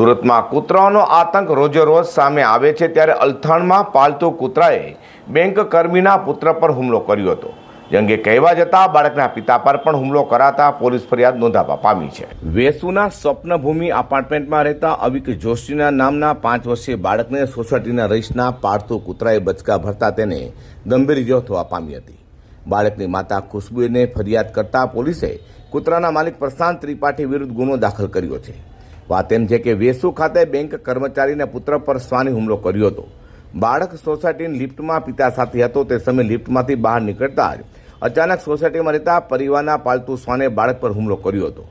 સુરતમાં કૂતરાઓનો આતંક રોજે રોજ સામે આવે છે ત્યારે અલથાણમાં પાલતુ કૂતરાએ બેંક કર્મીના પુત્ર પર હુમલો કર્યો હતો. જે અંગે કહેવા જતા બાળકના પિતા પર પણ હુમલો કરાતા પોલીસ ફરિયાદ નોંધાવા પામી છે. વેસુના સ્વપ્નભૂમિ એપાર્ટમેન્ટમાં રહેતા અવિક જોશીના નામના પાંચ વર્ષીય બાળકને સોસાયટીના રહીશના પાળતુ કૂતરાએ બચકા ભરતા તેને ગંભીર ઇજાઓ થવા પામી હતી. બાળકની માતા ખુશ્બુને ફરિયાદ કરતા પોલીસે કૂતરાના માલિક પ્રશાંત ત્રિપાઠી વિરુદ્ધ ગુનો દાખલ કર્યો છે. વાત એમ છે કે વેસુ ખાતે બેંક કર્મચારીના પુત્ર પર શ્વાની હુમલો કર્યો હતો. બાળક સોસાયટીની લિફ્ટમાં પિતા સાથે હતો. તે સમયે લિફ્ટમાંથી બહાર નીકળતા જ અચાનક સોસાયટીમાં રહેતા પરિવારના પાલતુ શ્વાને બાળક પર હુમલો કર્યો હતો.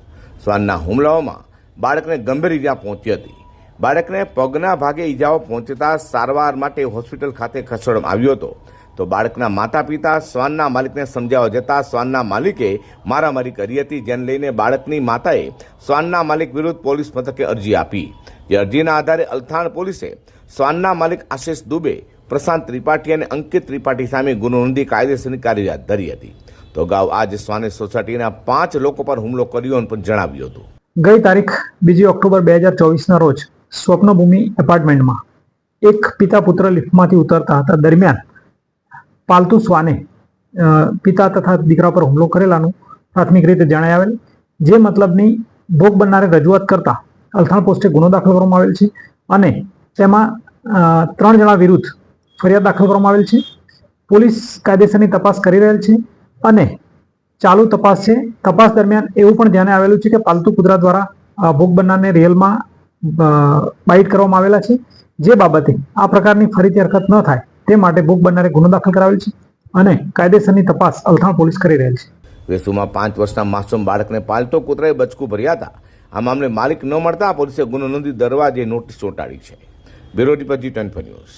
શ્વાનના હુમલાઓમાં બાળકને ગંભીર ઈજા પહોંચી હતી. બાળકને પગના ભાગે ઈજાઓ પહોંચતા સારવાર માટે હોસ્પિટલ ખાતે ખસેડવામાં આવ્યો હતો. તો બાળકના માતા પિતા શ્વાનના માલિકને સમજાવવા જતાં શ્વાનના માલિકે મારામારી કરી હતી, જેને લઈને બાળકની માતાએ શ્વાનના માલિક વિરુદ્ધ પોલીસ મથકે અરજી આપી. જે અરજીના આધારે અલથાણ પોલીસે શ્વાનના માલિક આશિષ દુબે, પ્રશાંત ત્રિપાઠી અને અંકિત ત્રિપાઠી સામે ગુનો નોંધી કાયદેસરની કાર્યવાહી ધરી હતી. તો અગાઉ આજ શ્વાને સોસાયટીના પાંચ લોકો પર હુમલો કર્યો પણ જણાવ્યું હતું. ગઈ તારીખ બીજી ઓક્ટોબર બે હજાર ચોવીસના રોજ સ્વપ્નભૂમિ એપાર્ટમેન્ટમાં એક પિતા પુત્ર લિફ્ટમાંથી ઉતરતા હતા. દરમિયાન પાલતુ શ્વાને પિતા તથા દીકરા પર હુમલો કરેલાનું પ્રાથમિક રીતે જણાઈ આવેલ, જે મતલબની ભોગ બનનારે રજૂઆત કરતા અલથાણ પોસ્ટે ગુનો દાખલ કરવામાં આવેલ છે અને તેમાં ત્રણ જણા વિરુદ્ધ ફરિયાદ દાખલ કરવામાં આવેલ છે. પોલીસ કાયદેસરની તપાસ કરી રહેલ છે અને ચાલુ તપાસ છે. તપાસ દરમિયાન એવું પણ ધ્યાને આવેલું છે કે પાલતુ કુતરા દ્વારા ભોગ બનનારને રિયલમાં બાઇટ કરવામાં આવેલા છે. જે બાબતે આ પ્રકારની ફરીથી હરકત ન થાય તે માટે ભોગ બનનારે ગુનો દાખલ કરાવેલ છે અને કાયદેસરની તપાસ અલથાણ પોલીસ કરી રહેલ છે. વેસુમાં પાંચ વર્ષના માસૂમ બાળકને પાલતો કૂતરાએ બચકું ભર્યા હતા. આ મામલે માલિક ન મળતા પોલીસે ગુનો નોંધી દરવાજે નોટિસ ચોંટાડી છે. Bureau report G twenty news.